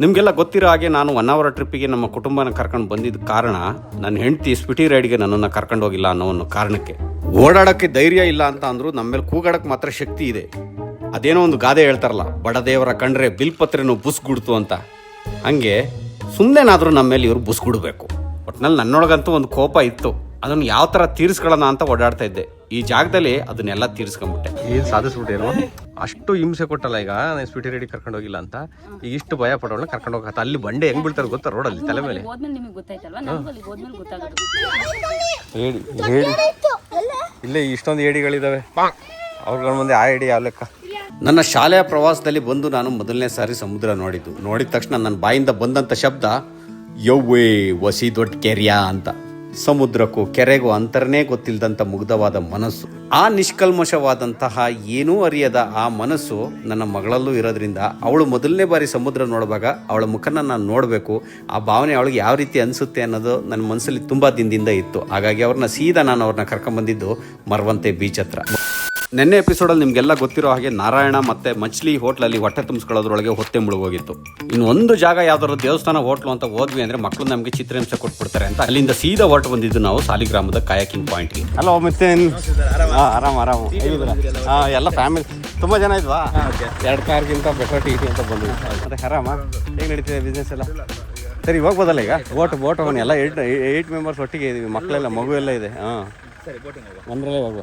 ನಿಮಗೆಲ್ಲ ಗೊತ್ತಿರೋ ಹಾಗೆ ನಾನು ಒನ್ ಅವರ್ ಟ್ರಿಪ್ಪಿಗೆ ನಮ್ಮ ಕುಟುಂಬನ ಕರ್ಕೊಂಡು ಬಂದಿದ್ದ ಕಾರಣ ನನ್ನ ಹೆಂಡತಿ ಸ್ಪಿಟಿ ರೈಡ್ಗೆ ನನ್ನನ್ನು ಕರ್ಕೊಂಡು ಹೋಗಿಲ್ಲ ಅನ್ನೋ ಒಂದು ಕಾರಣಕ್ಕೆ. ಓಡಾಡೋಕ್ಕೆ ಧೈರ್ಯ ಇಲ್ಲ ಅಂತ ಅಂದರೂ ನಮ್ಮ ಮೇಲೆ ಕೂಗಾಡಕ್ಕೆ ಮಾತ್ರ ಶಕ್ತಿ ಇದೆ. ಅದೇನೋ ಒಂದು ಗಾದೆ ಹೇಳ್ತಾರಲ್ಲ ಬಡದೇವರ ಕಂಡ್ರೆ ಬಿಲ್ಪತ್ರೆನೂ ಬುಸ್ಗುಡ್ತು ಅಂತ. ಹಂಗೆ ಸುಮ್ಮನೆನಾದರೂ ನಮ್ಮ ಮೇಲೆ ಇವರು ಬುಸ್ಗುಡಬೇಕು ಒಟ್ನಲ್ಲಿ ನನ್ನೊಳಗಂತೂ ಒಂದು ಕೋಪ ಇತ್ತು. ಅದನ್ನು ಯಾವ ಥರ ತೀರಿಸ್ಕೊಳ್ಳೋಣ ಅಂತ ಓಡಾಡ್ತಾ ಇದ್ದೆ. ಈ ಜಾಗದಲ್ಲಿ ಅದನ್ನೆಲ್ಲ ತೀರಿಸ್ಕೊಂಬಿಟ್ಟೆ ಏನು ಸಾಧಿಸ್ಬಿಟ್ಟೇನು? ಅಷ್ಟು ಹಿಂಸೆ ಕೊಟ್ಟಲ್ಲ ಈಗ ನಾನು ಸ್ವೀಟಿ ರೆಡಿ ಕರ್ಕೊಂಡು ಹೋಗಿಲ್ಲ ಅಂತ. ಈಗ ಇಷ್ಟು ಭಯ ಪಡೋಣ ಕರ್ಕೊಂಡು ಹೋಗತ್ತ ಅಲ್ಲಿ ಬಂಡೆ ಹೆಂಗ್ ಬೀಳ್ತಾರೆ ಗೊತ್ತಾ ರೋಡಲ್ಲಿ ತಲೆ ಮೇಲೆ? ಹೇಳಿ ಹೇಳಿ. ಇಲ್ಲೇ ಇಷ್ಟೊಂದು ಏಡಿಗಳಿದಾವೆ. ಅವ್ರಗಳ ಮುಂದೆ ಆ ಏಡಿ ಆ ಲೆಕ್ಕ. ನನ್ನ ಶಾಲೆಯ ಪ್ರವಾಸದಲ್ಲಿ ಬಂದು ನಾನು ಮೊದಲನೇ ಸಾರಿ ಸಮುದ್ರ ನೋಡಿದ್ದು. ನೋಡಿದ ತಕ್ಷಣ ನನ್ನ ಬಾಯಿಂದ ಬಂದಂಥ ಶಬ್ದ ಯವ್ವೇ ವಸಿ ದೊಡ್ಡ ಕೆರಿಯಾ ಅಂತ. ಸಮುದ್ರಕ್ಕೂ ಕೆರೆಗೂ ಅಂತರನೇ ಗೊತ್ತಿಲ್ಲದಂಥ ಮುಗ್ಧವಾದ ಮನಸ್ಸು. ಆ ನಿಷ್ಕಲ್ಮಶವಾದಂತಹ ಏನೂ ಅರಿಯದ ಆ ಮನಸ್ಸು ನನ್ನ ಮಗಳಲ್ಲೂ ಇರೋದ್ರಿಂದ ಅವಳು ಮೊದಲನೇ ಬಾರಿ ಸಮುದ್ರ ನೋಡುವಾಗ ಅವಳ ಮುಖನ ನಾನು ನೋಡಬೇಕು, ಆ ಭಾವನೆ ಅವಳಿಗೆ ಯಾವ ರೀತಿ ಅನಿಸುತ್ತೆ ಅನ್ನೋದು ನನ್ನ ಮನಸ್ಸಲ್ಲಿ ತುಂಬ ದಿನದಿಂದ ಇತ್ತು. ಹಾಗಾಗಿ ಅವ್ರನ್ನ ಸೀದಾ ನಾನು ಅವ್ರನ್ನ ಕರ್ಕೊಂಡ್ಬಂದಿದ್ದು ಮರವಂತೆ ಬೀಚ್ ಹತ್ರ. ನಿನ್ನೆ ಎಪಿಸೋಡಲ್ಲಿ ನಿಮಗೆಲ್ಲ ಗೊತ್ತಿರೋ ಹಾಗೆ ನಾರಾಯಣ ಮತ್ತೆ ಮಚ್ಲಿ ಹೋಟ್ಲಲ್ಲಿ ಹೊಟ್ಟೆ ತುಂಬಿಸ್ಕೊಳ್ಳೋದ್ರೊಳಗೆ ಹೊತ್ತೆ ಮುಳುಗೋಗಿತ್ತು. ಇನ್ನು ಒಂದು ಜಾಗ ಯಾವ್ದಾದ್ರು ದೇವಸ್ಥಾನ ಹೋಟ್ಲು ಅಂತ ಹೋದ್ವಿ ಅಂದ್ರೆ ಮಕ್ಕಳು ನಮಗೆ ಚಿತ್ರಹಿಂಸೆ ಕೊಟ್ಬಿಡ್ತಾರೆ ಅಂತ. ಅಲ್ಲಿಂದ ಸೀದಾ ಹೊರಟು ಬಂದಿದ್ದು ನಾವು ಸಾಲಿಗ್ರಾಮದ ಕಾಯಕಿಂಗ್ ಪಾಯಿಂಟ್ಗೆ ಹಲೋ ಮತ್ತೆ ಆರಾಮ್. ಆರಾಮ್ ಹಾಂ ಎಲ್ಲ ಫ್ಯಾಮಿಲಿ ತುಂಬ ಜನ ಇದ್ವಾ? ಎರಡು ಕಾರ್ಗಿಂತ ಬೆಟರ್ ಟಿ ಟಿ ಅಂತ ಬಂದ್ವಿ. ಮತ್ತೆ ಆರಾಮ? ಹೇಗೆ ನಡೀತಿದೆ ಬಿಸ್ನೆಸ್ ಎಲ್ಲ? ಸರಿ ಹೋಗ್ಬೋದಲ್ಲ ಈಗ? ಬೋಟ್ ಬೋಟ್ ಅವನು ಎಲ್ಲ ಏಟ್ ಏಯ್ಟ್ ಮೆಂಬರ್ಸ್ ಒಟ್ಟಿಗೆ ಇದೀವಿ. ಮಕ್ಕಳೆಲ್ಲ ಮಗು ಎಲ್ಲ ಇದೆ. ಹಾಂ. ಒಂದರಲ್ಲೇ ಹೋಗುವ.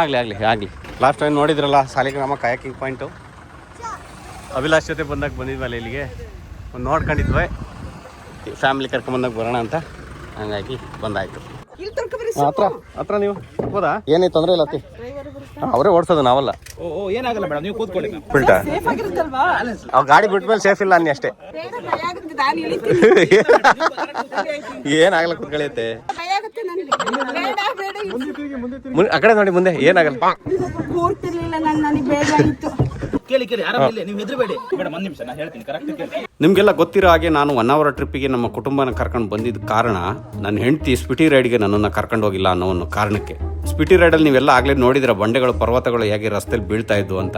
ಆಗಲಿ ಆಗಲಿ ಆಗಲಿ. ಲಾಸ್ಟ್ ಟೈಮ್ ನೋಡಿದ್ರಲ್ಲ ಸಾಲಿಗ್ರಾಮ ಕಾಯಕಿಂಗ್ ಪಾಯಿಂಟು ಅಭಿಲಾಷ್ ಜೊತೆ ಬಂದಾಗ ಬಂದಿದ್ವಲ್ಲ ಇಲ್ಲಿಗೆ. ಒಂದು ನೋಡ್ಕೊಂಡಿದ್ವಿ. ಫ್ಯಾಮಿಲಿ ಕರ್ಕೊಂಬಂದಾಗ ಬರೋಣ ಅಂತ. ಹಂಗಾಗಿ ಬಂದಾಯ್ತು. ಹತ್ರ ಹತ್ರ ನೀವು. ಹೋದಾ? ಏನೇ ತೊಂದರೆ ಇಲ್ಲ ಅತ್ತಿ. ಅವರೇ ಓಡಿಸೋದು ನಾವಲ್ಲ. ಓ ಏನಾಗಲ್ಲ ಮೇಡಮ್ ನೀವು ಕೂತ್ಕೊಳ್ಳಿ. ಮ್ಯಾಮ್ ಬಿಲ್ಟಾ ಅವ್ ಗಾಡಿ ಬಿಟ್ಟ ಮೇಲೆ ಸೇಫ್ ಇಲ್ಲ ಅನ್ನಿ ಅಷ್ಟೇ. ಏನಾಗಲ್ಲ ಕುತ್ಕೊಳ್ಳುತ್ತೆ ಮುಂದೆ ಆ ಕಡೆ ನೋಡಿ ಮುಂದೆ ಏನಾಗಲ್ಲ. ಕೂರ್ತಿರ್ಲಿಲ್ಲ ನಾನು ನನಗೆ ಬೇಗ ಆಯ್ತು ಕೇಳಿ ಕೇಳಿ ಆರಾಮಿಲ್ಲ ನೀವು ಹೆದರಬೇಡಿ. ಮೇಡಮ್ ಒಂದ್ ನಿಮಿಷ ನಾನು ಹೇಳ್ತೀನಿ ಕರೆಕ್ಟ್ ಕೇಳಿ. ನಿಮಗೆಲ್ಲ ಗೊತ್ತಿರೋ ಹಾಗೆ ನಾನು ಒನ್ ಅವರ್ ಟ್ರಿಪ್ಪಿಗೆ ನಮ್ಮ ಕುಟುಂಬನ ಕರ್ಕೊಂಡು ಬಂದಿದ್ದ ಕಾರಣ ನನ್ನ ಹೆಂಡತಿ ಸ್ಪಿಟಿ ರೈಡ್ಗೆ ನನ್ನನ್ನು ಕರ್ಕೊಂಡು ಹೋಗಿಲ್ಲ ಅನ್ನೋ ಒಂದು ಕಾರಣಕ್ಕೆ. ಸ್ಪಿಟಿ ರೈಡಲ್ಲಿ ನೀವೆಲ್ಲ ಆಗಲೇ ನೋಡಿದ್ರೆ ಬಂಡೆಗಳು ಪರ್ವತಗಳು ಹೇಗೆ ರಸ್ತೆಯಲ್ಲಿ ಬೀಳ್ತಾ ಇದ್ವು ಅಂತ.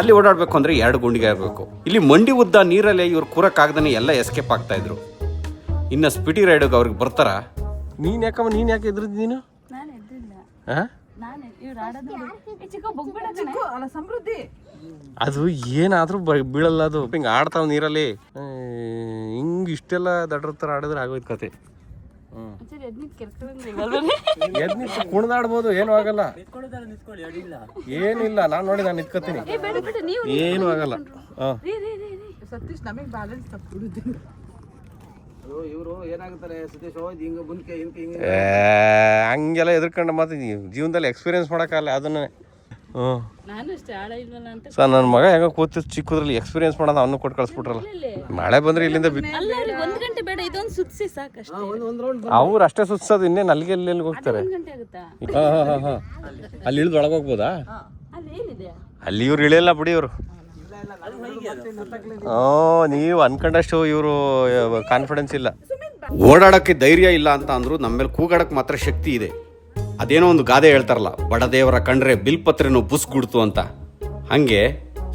ಅಲ್ಲಿ ಓಡಾಡಬೇಕು ಅಂದ್ರೆ ಎರಡು ಗುಂಡಿಗೆ ಇರಬೇಕು. ಇಲ್ಲಿ ಮಂಡಿ ಉದ್ದ ನೀರಲ್ಲೇ ಇವ್ರು ಕೂರಕ್ಕಾಗ್ದೇ ಎಲ್ಲ ಎಸ್ಕೇಪ್ ಆಗ್ತಾ ಇದ್ರು. ಇನ್ನು ಸ್ಪಿಟಿ ರೈಡಿಗೆ ಅವ್ರಿಗೆ ಬರ್ತಾರ? ನೀನ್ ಯಾಕಮ್ಮ ನೀನ್ ಯಾಕೆ ಇದ್ರದ್ದು ನೀನು? ನಾನು ಎದ್ದಿಲ್ಲ. ಆ? ನಾನು ಇವ್ರು ಆಡೋದು ನೋಡಿ. ಏ, ಚಿಕ್ಕ ಬೊಗ್ಬೇಡ ಕಣೆ. ಅಲ್ಲ ಸಮೃದ್ಧಿ. ಅದು ಏನಾದ್ರೂ ಬ- ಬೀಳಲ್ಲ ಅದು. ಹಿಂಗ ಆಡ್ತಾವ ನೀರಲ್ಲಿ. ಹಿಂಗೆ ಇಷ್ಟೆಲ್ಲ ದಡ್ರ ಆಡಿದ್ರೆ ಆಗೋಯ್ತು ಕತೆ. ಒಂಚೂರು ಏನು ನಿಂತು ಕೆರ್ಕೊಂಡ್ರೆ ಇವಾಗ ಎದ್ ನಿಂತು ಕುಣಿದಾಡ್ಬೋದು ಏನೂ ಆಗಲ್ಲ. ಏನಿಲ್ಲ ನಾನು ನೋಡಿ ನಾನು ನಿಂತ್ಕೋತೀನಿ. ಏ ಬೇಡ ಬೇಡ ನೀವು ಏನೂ ಆಗಲ್ಲ. ಹಾ ರೀ ರೀ ರೀ ರೀ. ಸತೀಶ್ ನಮಗೆ ಬ್ಯಾಲೆನ್ಸ್ ತಪ್ಪಿಡುದು ಏ, ಹಂಗೆಲ್ಲ ಎದ್ರಕೊಂಡು ಮತ್ತೆ ನೀವು ಜೀವನದಲ್ಲಿ ಎಕ್ಸ್ಪೀರಿಯನ್ಸ್ ಮಾಡೋಕ್ಕಲ್ಲ ಅದನ್ನ. ಹ್ಞೂ. ಸರ್ ನನ್ನ ಮಗ ಹೆಂಗ ಕೂತು ಚಿಕ್ಕದ್ರಲ್ಲಿ ಎಕ್ಸ್ಪೀರಿಯನ್ಸ್ ಮಾಡೋದು ಅವನು ಕೊಟ್ಟು ಕಳಿಸ್ಬಿಟ್ರಲ್ಲ. ಮಳೆ ಬಂದ್ರೆ ಇಲ್ಲಿಂದ ಬಿ ಅಲ್ಲ ಅವ್ರಿಗೆ ಗಂಟೆ ಬೇಡ ಇದೊಂದು ಸುತ್ಸಿ ಸಾಕಷ್ಟೇ. ಅವ್ರು ಅಷ್ಟೇ ಸುತ್ಸೋದು ಇನ್ನೇನು ಅಲ್ಲಿಗೆ ಎಲ್ಲಿ ಹೋಗ್ತಾರೆ? ಒಂದ್ ಗಂಟೆ ಆಗುತ್ತಾ? ಹಾಂ ಹಾಂ ಹಾಂ ಹಾಂ. ಅಲ್ಲಿ ಇಳಿದು ಒಳಗೆ ಹೋಗ್ಬೋದಾ? ಅಲ್ಲಿ ಏನಿದೆ? ಅಲ್ಲಿ ಇವ್ರು ಇಳಿಯಲ್ಲ ಬಿಡಿ ಇವರು. ಓ ನೀವು ಅನ್ಕೊಂಡಷ್ಟು ಇವರು ಕಾನ್ಫಿಡೆನ್ಸ್ ಇಲ್ಲ. ಓಡಾಡೋಕ್ಕೆ ಧೈರ್ಯ ಇಲ್ಲ ಅಂತ ಅಂದ್ರು ನಮ್ಮ ಮೇಲೆ ಕೂಗಾಡಕ್ಕೆ ಮಾತ್ರ ಶಕ್ತಿ ಇದೆ. ಅದೇನೋ ಒಂದು ಗಾದೆ ಹೇಳ್ತಾರಲ್ಲ ಬಡದೇವರ ಕಂಡ್ರೆ ಬಿಲ್ಪತ್ರೆನೂ ಬುಸ್ಗುಡ್ತು ಅಂತ. ಹಂಗೆ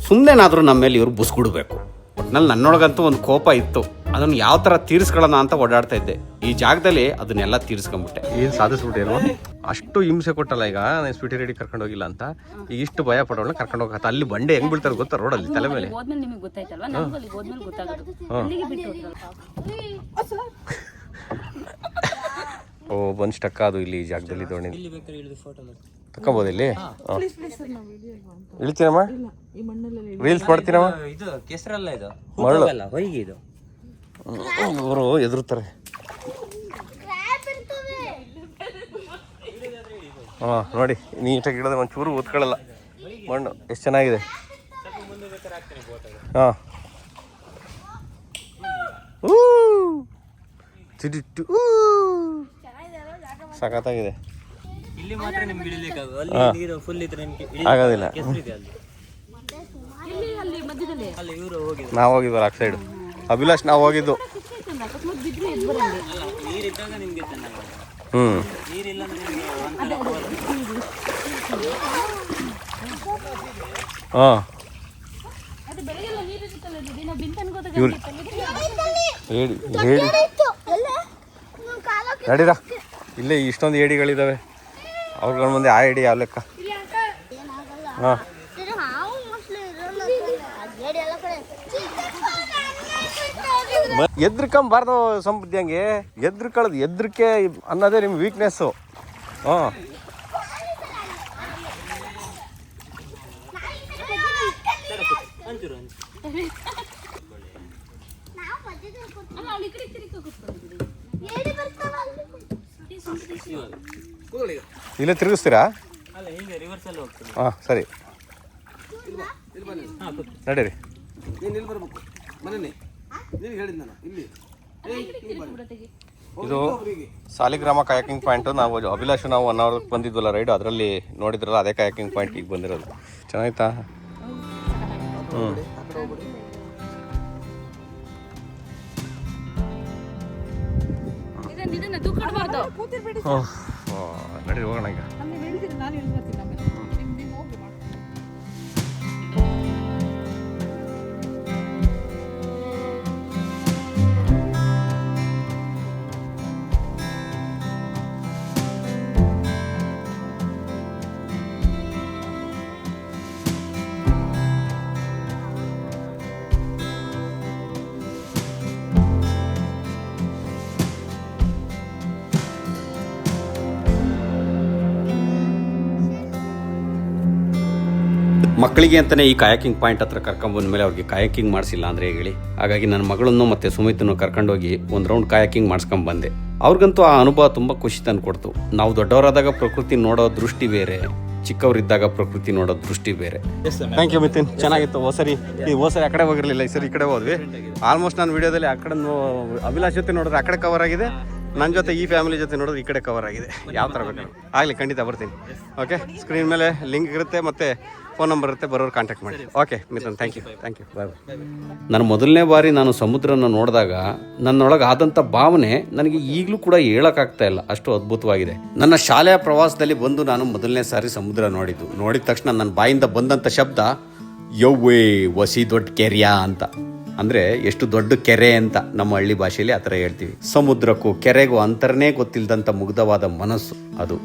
ಸುಮ್ಮನೆನಾದರೂ ನಮ್ಮ ಮೇಲೆ ಇವರು ಬುಸ್ಗುಡ್ಬೇಕು ಒಟ್ನಲ್ಲಿ ನನ್ನೊಳಗಂತೂ ಒಂದು ಕೋಪ ಇತ್ತು. ಅದನ್ನು ಯಾವ ಥರ ತೀರಿಸ್ಕೊಳ್ಳೋಣ ಅಂತ ಓಡಾಡ್ತಾ ಇದ್ದೆ. ಈ ಜಾಗದಲ್ಲಿ ಅದನ್ನೆಲ್ಲ ತೀರಿಸ್ಕೊಂಬಿಟ್ಟೆ. ಏನು ಸಾಧಿಸ್ಬಿಟ್ಟೇನು ಅಷ್ಟು ಹಿಂಸೆ ಕೊಟ್ಟಲ್ಲ ಈಗ ನಾನು ಸ್ಪೀಟಿ ರೆಡಿ ಕರ್ಕೊಂಡು ಹೋಗಿಲ್ಲ ಅಂತ. ಈಗ ಇಷ್ಟು ಭಯ ಪಡೋಣ ಕರ್ಕೊಂಡು ಹೋಗತ್ತ ಅಲ್ಲಿ ಬಂಡೆ ಹೆಂಗ್ ಬೀಳ್ತಾರೆ ಗೊತ್ತಾ ರೋಡಲ್ಲಿ ತಲೆ ಮೇಲೆ. ಓ ಬಂದ್ ಸ್ಟಕ್ ಅದು ಇಲ್ಲಿ ಈ ಜಾಗದಲ್ಲಿ ದೋಣಿ. ತಕ್ಕೊಬೋದು ಇಲ್ಲಿ? ಇಳಿತೀನಮ್ಮ ರೀಲ್ಸ್ ಮಾಡ್ತೀನಮ್ಮ ಇದು ಕೆಸರಲ್ಲ ಇದು. ಮರಳು. ಅಲ್ಲ ಹೊಯ್ಗೆ ಇದು. ಅವರು ಎದುರುತ್ತಾರೆ. ಹಾಂ ನೋಡಿ ನೀಟಾಗಿ ಇಡದೆ ಒಂದು ಚೂರು ಓದ್ಕೊಳ್ಳಲ್ಲ ಮಣ್ಣು ಎಷ್ಟು ಚೆನ್ನಾಗಿದೆ? ಹಾಂ. ತಿಡಿಟ್ಟು ಸಖತ್ತಾಗಿದೆ. ಇಲ್ಲಿ ಮಾತ್ರ ನಿಮ್ಗೆ ಇಳಿಲಿಕ್ಕಾಗ ಅಲ್ಲಿ ನೀರು ಫುಲ್ ಇದ್ರೆ ನಿಮ್ಗೆ ಆಗೋದಿಲ್ಲ. ಕೆಸರಿದೆ ಅಲ್ಲಿ. ಇಲ್ಲಿ ಅಲ್ಲಿ ಮಧ್ಯದಲ್ಲಿ? ಅಲ್ಲಿ ಇವರು ಹೋಗಿ ನಾವು ಹೋಗಿದ್ವಲ್ಲ ಆ ಸೈಡು ಅಭಿಲಾಷ್ ನಾವು ಹೋಗಿದ್ದು. ಹ್ಞೂ ಹಾಂ ಇವ್ರು ಹೇಳಿ ಹೇಳಿ. ನಡೀರ? ಇಲ್ಲೇ ಇಷ್ಟೊಂದು ಏಡಿಗಳಿದ್ದಾವೆ ಅವ್ರಗಳ ಮುಂದೆ ಆ ಏಡಿ ಯಾವ ಲೆಕ್ಕ. ಹಾಂ ಎದ್ರಕಂಬಾರ್ದು ಸಂಬುದ್ಧಿ ಹಂಗೆ. ಎದ್ರಕಳದು ಎದ್ರಿಕೆ ಅನ್ನೋದೇ ನಿಮ್ಮ ವೀಕ್ನೆಸ್ಸು ಹಾಂ. ಇಲ್ಲೇ ತಿರುಗಿಸ್ತೀರಾ? ಹಾಂ ಸರಿ. ನಡೀರಿ. ನಿನಗೆ ಹೇಳಿದ್ ನಾನು ಇಲ್ಲಿ. ಇದು ಸಾಲಿಗ್ರಾಮ ಕಾಯಕಿಂಗ್ ಪಾಯಿಂಟು ನಾವು ಅಭಿಲಾಷ್ ನಾವು ಒನ್ ಅವರ್ ಬಂದಿದ್ವಲ್ಲ ರೈಡ್ ಅದರಲ್ಲಿ ನೋಡಿದ್ರಲ್ಲ ಅದೇ ಕಾಯಕಿಂಗ್ ಪಾಯಿಂಟ್ ಈಗ ಬಂದಿರೋದು. ಚೆನ್ನಾಯ್ತಾ ಹ್ಞೂ ಹ್ಞೂ ಕಡೆ ಹೋಗ್ಬಿಡಿ. ಇದನ್ನ ಇದನ್ನ ತೂಕ ಕೊಡ್ಬಾರ್ದು ಕೂತಿರ್ಬೇಡಿ ನಡಿ ಹೋಗೋಣ ಈಗ. ಮಕ್ಕಳಿಗೆ ಅಂತಲೇ ಈ ಕಾಯಕಿಂಗ್ ಪಾಯಿಂಟ್ ಹತ್ರ ಕರ್ಕೊಂಡ್ ಮೇಲೆ ಅವ್ರಿಗೆ ಕಾಯಕಿಂಗ್ ಮಾಡಿಸಿಲ್ಲ ಅಂದ್ರೆ ಹೇಳಿ. ಹಾಗಾಗಿ ನನ್ನ ಮಗಳನ್ನು ಮತ್ತು ಸುಮಿತನ್ನು ಕರ್ಕೊಂಡೋಗಿ ಒಂದು ರೌಂಡ್ ಕಾಯಕಿಂಗ್ ಮಾಡಿಸ್ಕೊಂಡ್ ಬಂದೆ. ಅವ್ರಿಗಂತೂ ಆ ಅನುಭವ ತುಂಬ ಖುಷಿ ತಂದು ಕೊಡ್ತು ನಾವು ದೊಡ್ಡವರಾದಾಗ ಪ್ರಕೃತಿ ನೋಡೋ ದೃಷ್ಟಿ ಬೇರೆ ಚಿಕ್ಕವರಿದ್ದಾಗ ಪ್ರಕೃತಿ ನೋಡೋ ದೃಷ್ಟಿ ಬೇರೆ. ಥ್ಯಾಂಕ್ ಯು ಮಿತಿನ್ ಚೆನ್ನಾಗಿತ್ತು. ಓ ಸರಿ. ಈ ಓ ಸರಿ ಆ ಕಡೆ ಹೋಗಿರಲಿಲ್ಲ. ಈ ಸರಿ ಈ ಕಡೆ ಹೋದ್ವಿ. ಆಲ್ಮೋಸ್ಟ್ ನಾನು ವಿಡಿಯೋದಲ್ಲಿ ಆ ಕಡೆ ಅಭಿಲಾಷ್ ಜೊತೆ ನೋಡಿದ್ರೆ ಆ ಕಡೆ ಕವರ್ ಆಗಿದೆ. ನನ್ನ ಜೊತೆ ಈ ಫ್ಯಾಮಿಲಿ ಜೊತೆ ನೋಡಿದ್ರೆ ಈ ಕಡೆ ಕವರ್ ಆಗಿದೆ. ಯಾವ ಥರ ಬೇಕು? ಆಗಲಿ ಖಂಡಿತ ಬರ್ತೀನಿ. ಓಕೆ ಸ್ಕ್ರೀನ್ ಮೇಲೆ ಲಿಂಕ್ ಇರುತ್ತೆ. ಮತ್ತು ಫೋನ್ ನಂಬರ್ ಇರುತ್ತೆ ಬರೋರು ಕಾಂಟ್ಯಾಕ್ಟ್ ಮಾಡಿ. Okay Mithun thank you thank you bye bye ನಾನು ಮೊದಲನೇ ಬಾರಿ ನಾನು ಸಮುದ್ರನ ನೋಡಿದಾಗ ನನ್ನೊಳಗೆ ಆದಂಥ ಭಾವನೆ ನನಗೆ ಈಗಲೂ ಕೂಡ ಹೇಳೋಕ್ಕಾಗ್ತಾ ಇಲ್ಲ. ಅಷ್ಟು ಅದ್ಭುತವಾಗಿದೆ. ನನ್ನ ಶಾಲೆಯ ಪ್ರವಾಸದಲ್ಲಿ ಬಂದು ನಾನು ಮೊದಲನೇ ಸಾರಿ ಸಮುದ್ರ ನೋಡಿದ್ದು. ನೋಡಿದ ತಕ್ಷಣ ನನ್ನ ಬಾಯಿಂದ ಬಂದಂಥ ಶಬ್ದ ಯವ್ವೇ ವಸಿ ದೊಡ್ಡ ಕೆರೆಯಾ ಅಂತ. ಅಂದರೆ ಎಷ್ಟು ದೊಡ್ಡ ಕೆರೆ ಅಂತ ನಮ್ಮ ಹಳ್ಳಿ ಭಾಷೆಯಲ್ಲಿ ಆ ಥರ ಹೇಳ್ತೀವಿ. ಸಮುದ್ರಕ್ಕೂ ಕೆರೆಗೂ ಅಂತರನೇ ಗೊತ್ತಿಲ್ಲದಂಥ ಮುಗ್ಧವಾದ ಮನಸ್ಸು ಅದು.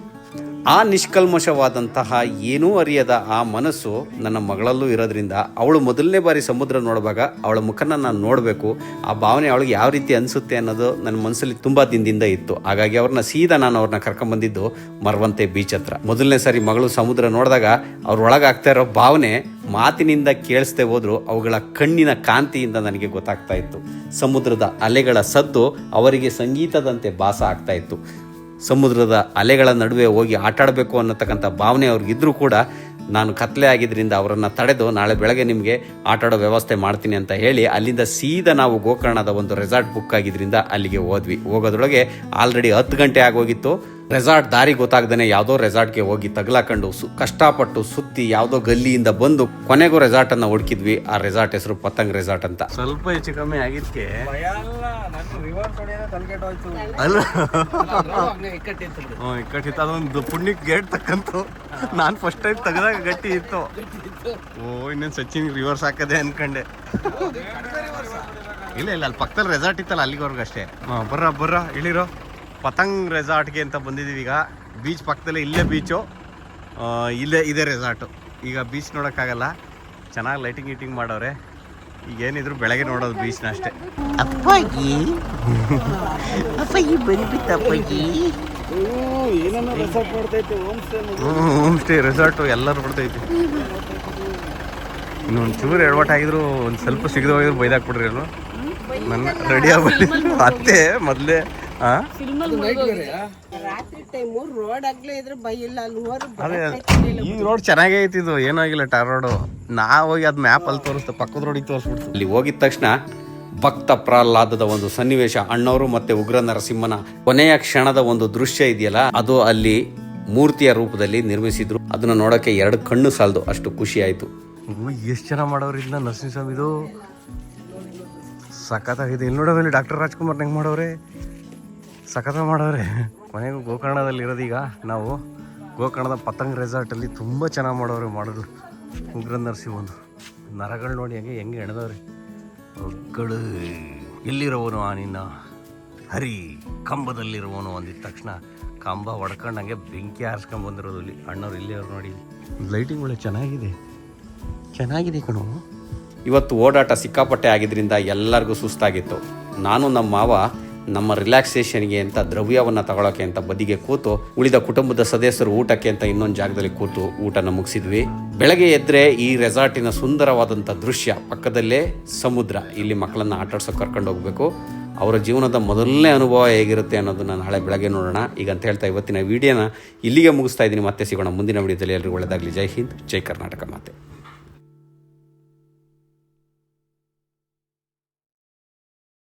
ಆ ನಿಷ್ಕಲ್ಮಶವಾದಂತಹ ಏನೂ ಅರಿಯದ ಆ ಮನಸ್ಸು ನನ್ನ ಮಗಳಲ್ಲೂ ಇರೋದ್ರಿಂದ ಅವಳು ಮೊದಲನೇ ಬಾರಿ ಸಮುದ್ರ ನೋಡುವಾಗ ಅವಳ ಮುಖನ ನಾನು ನೋಡಬೇಕು, ಆ ಭಾವನೆ ಅವಳಿಗೆ ಯಾವ ರೀತಿ ಅನಿಸುತ್ತೆ ಅನ್ನೋದು ನನ್ನ ಮನಸ್ಸಲ್ಲಿ ತುಂಬ ದಿನದಿಂದ ಇತ್ತು. ಹಾಗಾಗಿ ಅವ್ರನ್ನ ಸೀದಾ ನಾನು ಅವ್ರನ್ನ ಕರ್ಕೊಂಬಂದಿದ್ದು ಮರವಂತೆ ಬೀಚ್ ಹತ್ರ. ಮೊದಲನೇ ಸಾರಿ ಮಗಳು ಸಮುದ್ರ ನೋಡಿದಾಗ ಒಳಗಾಗ್ತಾ ಇರೋ ಭಾವನೆ ಮಾತಿನಿಂದ ಕೇಳಿಸ್ದೆ ಹೋದ್ರು, ಅವುಗಳ ಕಣ್ಣಿನ ಕಾಂತಿಯಿಂದ ನನಗೆ ಗೊತ್ತಾಗ್ತಾ ಇತ್ತು. ಸಮುದ್ರದ ಅಲೆಗಳ ಸದ್ದು ಅವರಿಗೆ ಸಂಗೀತದಂತೆ ಭಾಸ ಆಗ್ತಾ ಇತ್ತು. ಸಮುದ್ರದ ಅಲೆಗಳ ನಡುವೆ ಹೋಗಿ ಆಟಾಡಬೇಕು ಅನ್ನತಕ್ಕಂಥ ಭಾವನೆ ಅವ್ರಿಗಿದ್ರೂ ಕೂಡ ನಾನು ಕತ್ಲೆ ಆಗಿದ್ದರಿಂದ ಅವರನ್ನು ತಡೆದು ನಾಳೆ ಬೆಳಗ್ಗೆ ನಿಮಗೆ ಆಟಾಡೋ ವ್ಯವಸ್ಥೆ ಮಾಡ್ತೀನಿ ಅಂತ ಹೇಳಿ ಅಲ್ಲಿಂದ ಸೀದಾ ನಾವು ಗೋಕರ್ಣದ ಒಂದು ರೆಸಾರ್ಟ್ ಬುಕ್ ಆಗಿದ್ದರಿಂದ ಅಲ್ಲಿಗೆ ಹೋದ್ವಿ. ಹೋಗೋದ್ರೊಳಗೆ ಆಲ್ರೆಡಿ ಹತ್ತು ಗಂಟೆ ಆಗೋಗಿತ್ತು. ರೆಸಾರ್ಟ್ ದಾರಿ ಗೊತ್ತಾಗ್ದೇ ಯಾವುದೋ ರೆಸಾರ್ಟ್ಗೆ ಹೋಗಿ ತಗ್ಲಾಕೊಂಡು ಸು ಕಷ್ಟಪಟ್ಟು ಸುತ್ತಿ ಯಾವುದೋ ಗಲ್ಲಿಯಿಂದ ಬಂದು ಕೊನೆಗೂ ರೆಸಾರ್ಟನ್ನು ಹುಡುಕಿದ್ವಿ. ಆ ರೆಸಾರ್ಟ್ ಹೆಸರು ಪತಂಗ್ ರೆಸಾರ್ಟ್ ಅಂತ. ಸ್ವಲ್ಪ ಹೆಚ್ಚು ಕಮ್ಮಿ ಆಗಿದ್ಕೆ. ಇಕ್ಕಟ್ಟಿತ್ತು. ಅದೊಂದು ಪುಣ್ಯಕ್ಕೆ ಗೇಟ್ ತಕ್ಕಂತು. ನಾನು ಫಸ್ಟ್ ಟೈಮ್ ತೆಗೆದಾಗ ಗಟ್ಟಿ ಇತ್ತು. ಓ ಇನ್ನೇನು ಸಚಿನ್ ರಿವರ್ಸ್ ಹಾಕದೆ ಅನ್ಕಂಡೆ. ಇಲ್ಲ ಇಲ್ಲ ಅಲ್ಲಿ ಪಕ್ಕದಲ್ಲಿ ರೆಸಾರ್ಟ್ ಇತ್ತಲ್ಲ ಅಲ್ಲಿವರೆಗೂ ಅಷ್ಟೇ ಹಾಂ ಬರ್ರ ಬರ್ರ ಇಳಿರೋ. ಪತಂಗ್ ರೆಸಾರ್ಟ್ಗೆ ಅಂತ ಬಂದಿದ್ದೀವಿ ಈಗ. ಬೀಚ್ ಪಕ್ಕದಲ್ಲೇ ಇಲ್ಲೇ ಬೀಚು. ಇಲ್ಲೇ ಇದೆ ರೆಸಾರ್ಟು. ಈಗ ಬೀಚ್ ನೋಡೋಕ್ಕಾಗಲ್ಲ. ಚೆನ್ನಾಗಿ ಲೈಟಿಂಗ್ ಗೀಟಿಂಗ್ ಮಾಡೋರೆ. ಈಗ ಏನಿದ್ರು ಬೆಳಗ್ಗೆ ನೋಡೋದು ಬೀಚ್ನ ಅಷ್ಟೇ. Resort ಮಾಡ್ತೈತೆ home stay home stay resort ಎಲ್ಲರೂ ಬಿಡ್ತೈತಿ ಇನ್ನೊಂದು ಚೂರು ಎಡವಟ್ಟಾಗಿದ್ರು ಒಂದು ಸ್ವಲ್ಪ ಸಿಗದೋಗಿದ್ರು ಬೈದಾಕ್ಬಿಡ್ರಿ ಅಲ್ವ? ನನ್ನ ರೆಡಿ ಆಗಿ ಅತ್ತೆ ಮೊದಲೇ ಈ ರೋಡ್ ಚೆನ್ನಾಗೇ ಐತಿ ಇದು ಏನೂ ಟಾರ್ ರೋಡು ನಾ ಹೋಗಿ ಅದ್ ಮ್ಯಾಪ್ ಅಲ್ಲಿ ತೋರಿಸ್ತೆ ಪಕ್ಕದ ರೋಡಿಗೆ ತೋರಿಸ್ಬಿಡ್ತು. ಅಲ್ಲಿ ಹೋಗಿದ ತಕ್ಷಣ ಭಕ್ತ ಪ್ರಹ್ಲಾದದ ಒಂದು ಸನ್ನಿವೇಶ ಅಣ್ಣವರು ಮತ್ತೆ ಉಗ್ರ ನರಸಿಂಹನ ಕೊನೆಯ ಕ್ಷಣದ ಒಂದು ದೃಶ್ಯ ಇದೆಯಲ್ಲ ಅದು ಅಲ್ಲಿ ಮೂರ್ತಿಯ ರೂಪದಲ್ಲಿ ನಿರ್ಮಿಸಿದ್ರು. ಅದನ್ನ ನೋಡಕ್ಕೆ ಎರಡು ಕಣ್ಣು ಸಾಲದು ಅಷ್ಟು ಖುಷಿ ಆಯ್ತು. ಎಷ್ಟು ಜನ ಮಾಡೋರು ಇದನ್ನ ನರಸಿಂಹಸ್ವಾಮಿದು ಸಖತ್ತಾಗಿದೆ. ಇಲ್ಲಿ ನೋಡೋದಲ್ಲಿ ಡಾಕ್ಟರ್ ರಾಜ್ಕುಮಾರ್ ಹೆಂಗ್ ಮಾಡೋರೆ? ಸಖತ್ತ ಮಾಡೋರೆ. ಕೊನೆಗೂ ಗೋಕರ್ಣದಲ್ಲಿ ಇರೋದೀಗ ನಾವು. ಗೋಕರ್ಣದ ಪತಂಗ್ ರೆಸಾರ್ಟಲ್ಲಿ ತುಂಬ ಚೆನ್ನಾಗಿ ಮಾಡೋರು ಮಾಡೋದು. ಉಗ್ರ ಒಂದು ನರಗಳು ನೋಡಿ ಹಂಗೆ, ಹೆಂಗೆ ಹೆಣದವ್ರಿ ಒಗ್ಗಳು ಎಲ್ಲಿರೋವನು ಆ ನಿನ್ನ. ಹರಿ ಕಂಬದಲ್ಲಿರುವನು ಅಂದಿದ ತಕ್ಷಣ ಕಂಬ ಹೊಡ್ಕೊಂಡಂಗೆ ಬೆಂಕಿ ಆರಿಸ್ಕೊಂಬಂದಿರೋದು ಬಂದಿರೋದು ಇಲ್ಲಿ. ಅಣ್ಣವ್ರು ಇಲ್ಲಿ ಅವ್ರು ನೋಡಿ ಲೈಟಿಂಗ್ ಒಳ್ಳೆ ಚೆನ್ನಾಗಿದೆ. ಚೆನ್ನಾಗಿದೆ ಕಣು. ಇವತ್ತು ಓಡಾಟ ಸಿಕ್ಕಾಪಟ್ಟೆ ಆಗಿದ್ರಿಂದ ಎಲ್ಲರಿಗೂ ಸುಸ್ತಾಗಿತ್ತು. ನಾನು ನಮ್ಮ ಮಾವ ನಮ್ಮ ರಿಲ್ಯಾಕ್ಸೇಷನ್ಗೆ ಅಂತ, ದ್ರವ್ಯವನ್ನು ತಗೊಳಕ್ಕೆ ಅಂತ ಬದಿಗೆ ಕೂತು, ಉಳಿದ ಕುಟುಂಬದ ಸದಸ್ಯರು ಊಟಕ್ಕೆ ಅಂತ ಇನ್ನೊಂದು ಜಾಗದಲ್ಲಿ ಕೂತು ಊಟನ ಮುಗಿಸಿದ್ವಿ. ಬೆಳಗ್ಗೆ ಎದ್ರೆ ಈ ರೆಸಾರ್ಟಿನ ಸುಂದರವಾದಂಥ ದೃಶ್ಯ, ಪಕ್ಕದಲ್ಲೇ ಸಮುದ್ರ, ಇಲ್ಲಿ ಮಕ್ಕಳನ್ನ ಆಟಾಡ್ಸೋಕೆ ಕರ್ಕೊಂಡು ಹೋಗಬೇಕು. ಅವರ ಜೀವನದ ಮೊದಲನೇ ಅನುಭವ ಹೇಗಿರುತ್ತೆ ಅನ್ನೋದನ್ನ ನಾಳೆ ಬೆಳಗ್ಗೆ ನೋಡೋಣ. ಈಗ ಅಂತ ಹೇಳ್ತಾ ಇವತ್ತಿನ ವಿಡಿಯೋನ ಇಲ್ಲಿಗೆ ಮುಗಿಸ್ತಾ ಇದ್ದೀನಿ. ಮತ್ತೆ ಸಿಗೋಣ ಮುಂದಿನ ವಿಡಿಯೋದಲ್ಲಿ ಎಲ್ಲರಿಗೂ ಒಳ್ಳೆಯದಾಗಲಿ ಜೈ ಹಿಂದ್, ಜೈ ಕರ್ನಾಟಕ ಮಾತೆ.